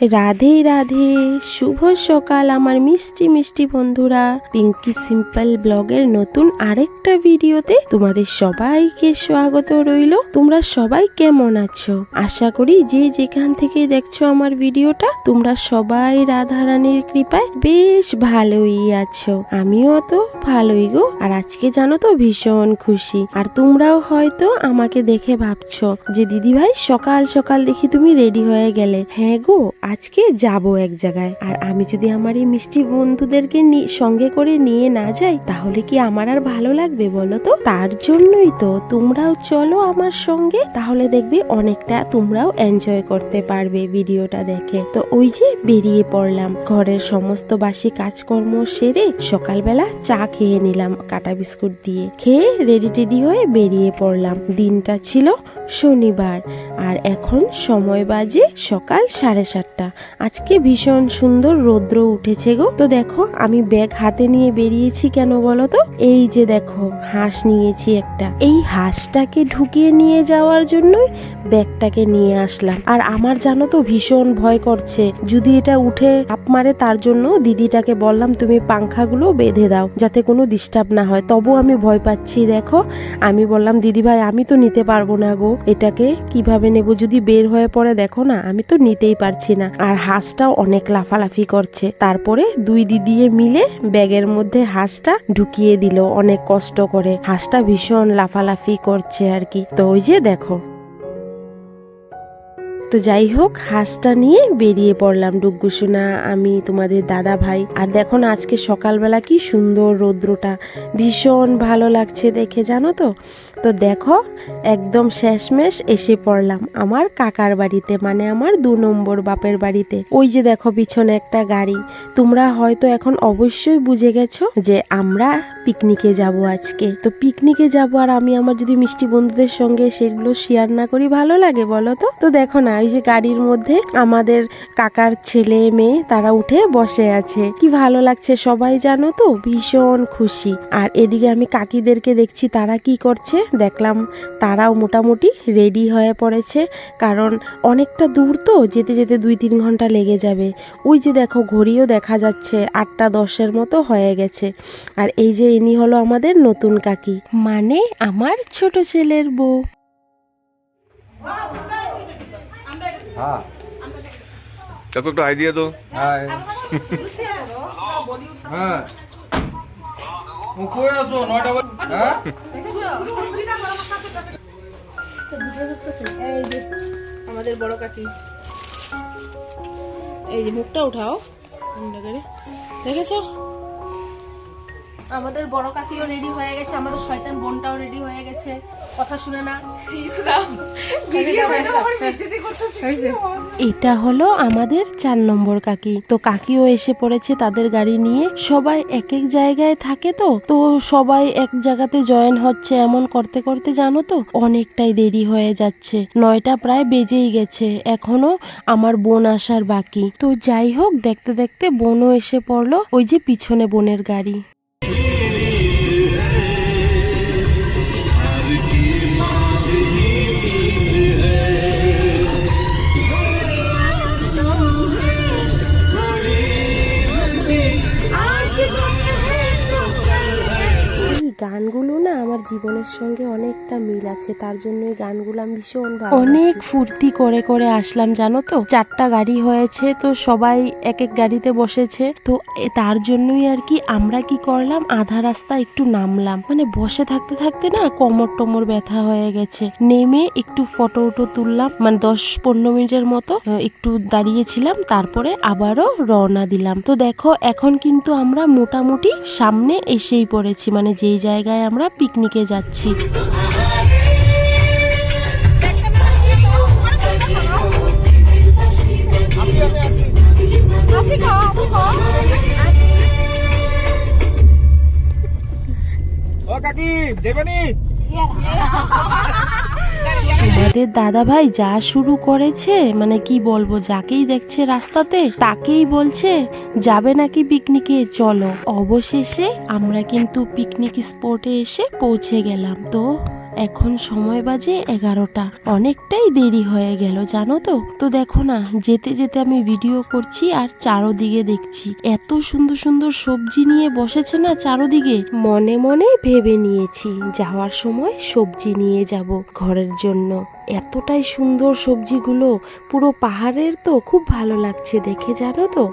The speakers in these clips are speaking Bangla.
রাধে রাধে। শুভ সকাল আমার মিষ্টি মিষ্টি বন্ধুরা। পিঙ্কি সিম্পল ব্লগের নতুন আরেকটা ভিডিওতে তোমাদের সবাইকে স্বাগত রইল। তোমরা সবাই কেমন আছো? আশা করি যে যেখান থেকে দেখছ আমার ভিডিওটা, তোমরা সবাই রাধারানীর কৃপায় বেশ ভালোই আছো। আমিও তো ভালোই গো। আর আজকে জানো তো ভীষণ খুশি। আর তোমরাও হয়তো আমাকে দেখে ভাবছ যে দিদি ভাই সকাল সকাল দেখি তুমি রেডি হয়ে গেলে। হ্যাঁ গো আজকে যাব এক জায়গায়। আর আমি যদি আমার এই মিষ্টি বন্ধুদেরকে সঙ্গে করে নিয়ে না যাই, তাহলে কি আমার আর ভালো লাগবে বলো তো? তার জন্যই তো তোমরাও চলো আমার সঙ্গে, তাহলে দেখবে অনেকটা তোমরাও এনজয় করতে পারবে ভিডিওটা দেখে। তো ওই যে বেরিয়ে পড়লাম, ঘরের সমস্ত বাসি কাজকর্ম সেরে সকালবেলা চা খেয়ে নিলাম কাটা বিস্কুট দিয়ে। খেয়ে রেডি টেডি হয়ে বেরিয়ে পড়লাম। দিনটা ছিল শনিবার, আর এখন সময় বাজে সকাল সাড়ে সাতটা। আজকে ভীষণ সুন্দর রৌদ্র উঠেছে গো। তো দেখো, আমি ব্যাগ হাতে নিয়ে বেরিয়েছি কেন বলো তো? এই যে দেখো, হাঁস নিয়েছি একটা। এই হাঁসটাকে ঢুকিয়ে নিয়ে যাওয়ার জন্যই ব্যাগটাকে নিয়ে আসলাম। আর আমার জানো তো ভীষণ ভয় করছে। যদি এটা উঠে আপ মারে তার জন্য দিদিটাকে বললাম, তুমি পাংখাগুলো বেঁধে দাও, যাতে কোনো ডিস্টার্ব না হয়। তবু আমি ভয় পাচ্ছি, দেখো। আমি বললাম, দিদি ভাই, আমি তো নিতে পারব না গো। এটাকে কীভাবে নেব? যদি বের হয়ে পড়ে, দেখো না, আমি তো নিতেই পারছি না। আর হাঁসটাও অনেক লাফালাফি করছে। তারপরে দুই দিদিয়ে মিলে ব্যাগের মধ্যে হাঁসটা ঢুকিয়ে দিল, অনেক কষ্ট করে। হাঁসটা ভীষণ লাফালাফি করছে আর কি। তো ওই যে দেখো। তো যাই হোক, হাঁসটা নিয়ে বেরিয়ে পড়লাম ডুগ্গুসোনা, আমি, তোমাদের দাদা ভাই। আর দেখো না, আজকে সকালবেলা কি সুন্দর রৌদ্রটা। ভীষণ ভালো লাগছে দেখে, জানো তো? তো দেখো, একদম শেষমেশ এসে পড়লাম আমার কাকার বাড়িতে মানে আমার দু নম্বর বাপের বাড়িতে। ওই যে দেখো, পিছনে একটা গাড়ি। তোমরা হয়তো এখন অবশ্যই বুঝে গেছো যে আমরা পিকনিকে যাব আজকে। তো পিকনিকে যাব, আর আমি আমার যদি মিষ্টি বন্ধুদের সঙ্গে সেগুলো শেয়ার না করি, ভালো লাগে বলো তো? তো দেখো না ওই যে গাড়ির মধ্যে আমাদের কাকার ছেলে মেয়ে তারা উঠে বসে আছে। কি ভালো লাগছে সবাই জানো তো? ভীষণ খুশি। আর এদিকে আমি কাকিদেরকে দেখছি তারা কি করছে? দেখলাম তারাও মোটামুটি রেডি হয়ে পড়েছে। কারণ অনেকটা দূর তো যেতে যেতে দুই তিন ঘণ্টা লেগে যাবে। ওই যে দেখো ঘড়িও দেখা যাচ্ছে আটটা দশের মতো হয়ে গেছে। আর এই যে ইনি হলো আমাদের নতুন কাকি। মানে আমার ছোট ছেলের বউ। হ্যাঁ। আইডিয়া তো হ্যাঁ হ্যাঁ। ও কই আছো? নয়টা বাজে হ্যাঁ? এই যে আমাদের বড় কাকি। এই যে মুখটা উঠাও। করে। দেখেছ? আমাদের বড় কাকিও রেডি হয়ে গেছে আমাদের শয়তান বোনটাও রেডি হয়ে গেছে। কথা শুনে না। এটা হলো আমাদের চার নম্বর কাকি। তো কাকিও এসে পড়েছে তাদের গাড়ি নিয়ে। সবাই এক এক জায়গায় থাকে তো। তো সবাই এক জায়গাতে জয়েন হচ্ছে এমন করতে করতে জানো তো? অনেকটাই দেরি হয়ে যাচ্ছে। নয়টা প্রায় বেজেই গেছে। এখনও আমার বোন আসার বাকি। তো যাই হোক দেখতে দেখতে বোনও এসে পড়ল ওই যে পিছনে বোনের গাড়ি। গানগুলো না আমার জীবনের সঙ্গে অনেকটা মিল আছে, তার জন্য এই গানগুলো আমি ভীষণ অনেক ফুর্তি করে করে আসলাম, জানো তো? চারটা গাড়ি হয়েছে, তো সবাই এক এক গাড়িতে বসেছে। তো তার জন্যই আর কি আমরা কি করলাম, আধা রাস্তা একটু নামলাম। মানে বসে থাকতে থাকতে না কোমর টোমর ব্যথা হয়ে গেছে। নেমে একটু ফটো উটো তুললাম মানে দশ পনেরো মিনিটের মতো একটু দাঁড়িয়েছিলাম, তারপরে আবারও রওনা দিলাম। তো দেখো, এখন কিন্তু আমরা মোটামুটি সামনে এসেই পড়েছি মানে যেই জায়গায় আমরা পিকনিকে যাচ্ছি। ও কাকি দেবেনি আমাদের দাদা ভাই যা শুরু করেছে মানে কি বলব, যাকেই দেখছে রাস্তাতে, তাকেই বলছে, যাবে নাকি পিকনিকে চলো। অবশেষে আমরা কিন্তু পিকনিক স্পটে এসে পৌঁছে গেলাম। তো এখন সময় বাজে এগারোটা। অনেকটাই দেরি হয়ে গেল, জানো তো? তো দেখো না, যেতে যেতে আমি ভিডিও করছি আর চারোদিকে দেখছি। এত সুন্দর সুন্দর সবজি নিয়ে বসেছে না চারোদিকে? মনে মনে ভেবে নিয়েছি, যাওয়ার সময় সবজি নিয়ে যাব ঘরের জন্য। এতটাই সুন্দর সবজিগুলো, পুরো পাহাড়ের তো, খুব ভালো লাগছে দেখে, জানো তো?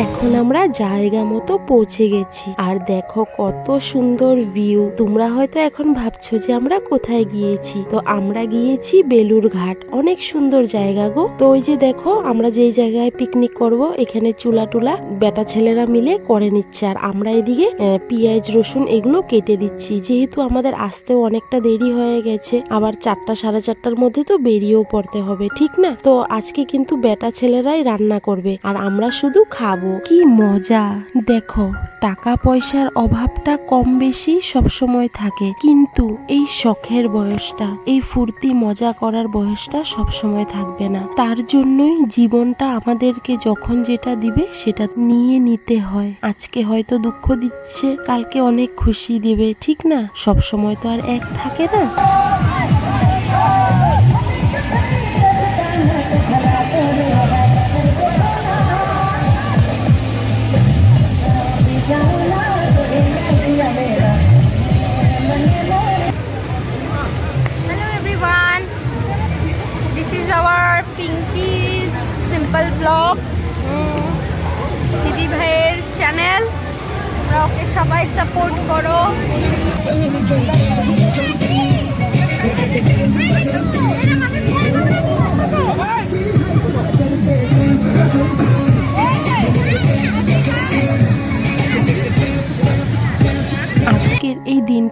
es এখন আমরা জায়গা মতো পৌঁছে গেছি। আর দেখো কত সুন্দর ভিউ তোমরা হয়তো এখন ভাবছ যে আমরা কোথায় গিয়েছি? তো আমরা গিয়েছি বেলুর ঘাট। অনেক সুন্দর জায়গা গো। তো ওই যে দেখো, আমরা যেই জায়গায় পিকনিক করব, এখানে চুলা টুলা বেটা ছেলেরা মিলে করে নিচ্ছে। আর আমরা এদিকে পেঁয়াজ, রসুন এগুলো কেটে দিচ্ছি। যেহেতু আমাদের আসতেও অনেকটা দেরি হয়ে গেছে, আবার চারটা, সাড়ে চারটার মধ্যে তো বেরিয়েও পড়তে হবে, ঠিক না? তো আজকে কিন্তু বেটা ছেলেরাই রান্না করবে। আর আমরা শুধু খাব। কি মজা। দেখো টাকা পয়সার অভাবটা কম বেশি সবসময় থাকে, কিন্তু এই শখের বয়সটা, এই ফুর্তি মজা করার বয়সটা সবসময় থাকবে না। তার জন্যই জীবনটা আমাদেরকে যখন যেটা দিবে, সেটা নিয়ে নিতে হয়। আজকে হয়তো দুঃখ দিচ্ছে, কালকে অনেক খুশি দিবে, ঠিক না? সবসময় তো আর এক থাকে না। Pinky's blog. দিদি ভাইয়ের চ্যানেল তোমরা ওকে সবাই সাপোর্ট করো। আজকের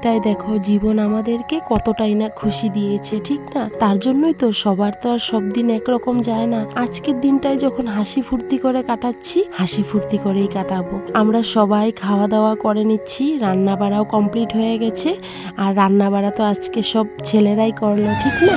এই দেখো, জীবন আমাদেরকে কতটাই না খুশি দিয়েছে, ঠিক না? তার জন্যই তো সবার তো আর সব দিন একরকম যায় না। আজকের দিনটায় যখন হাসি ফুর্তি করে কাটাচ্ছি, হাসি ফুর্তি করেই কাটাবো। আমরা সবাই খাওয়া দাওয়া করে নিচ্ছি রান্না বাড়াও কমপ্লিট হয়ে গেছে। আর রান্না বাড়া তো আজকে সব ছেলেরাই করল, ঠিক না?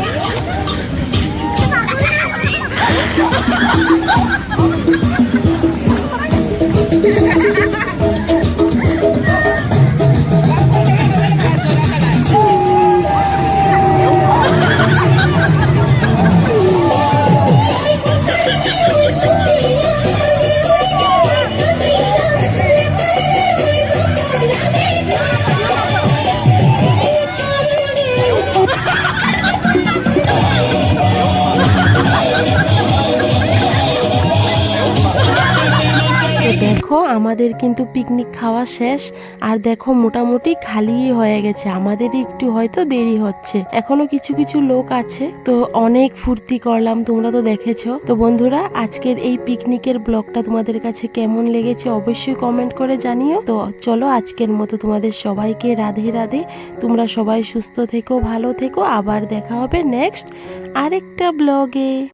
Oh, আমাদের কিন্তু পিকনিক খাওয়া শেষ। আর দেখো, মোটামুটি খালি হয়ে গেছে। আমাদের একটু হয়তো দেরি হচ্ছে। এখনও কিছু কিছু লোক আছে। তো অনেক ফুর্তি করলাম, তোমরা তো দেখেছ। তো বন্ধুরা, আজকের এই পিকনিকের ব্লগটা তোমাদের কাছে কেমন লেগেছে অবশ্যই কমেন্ট করে জানিও। তো চলো, আজকের মতো তোমাদের সবাইকে রাধে রাধে। তোমরা সবাই সুস্থ থেকো, ভালো থেকো। আবার দেখা হবে নেক্সট আরেকটা ব্লগে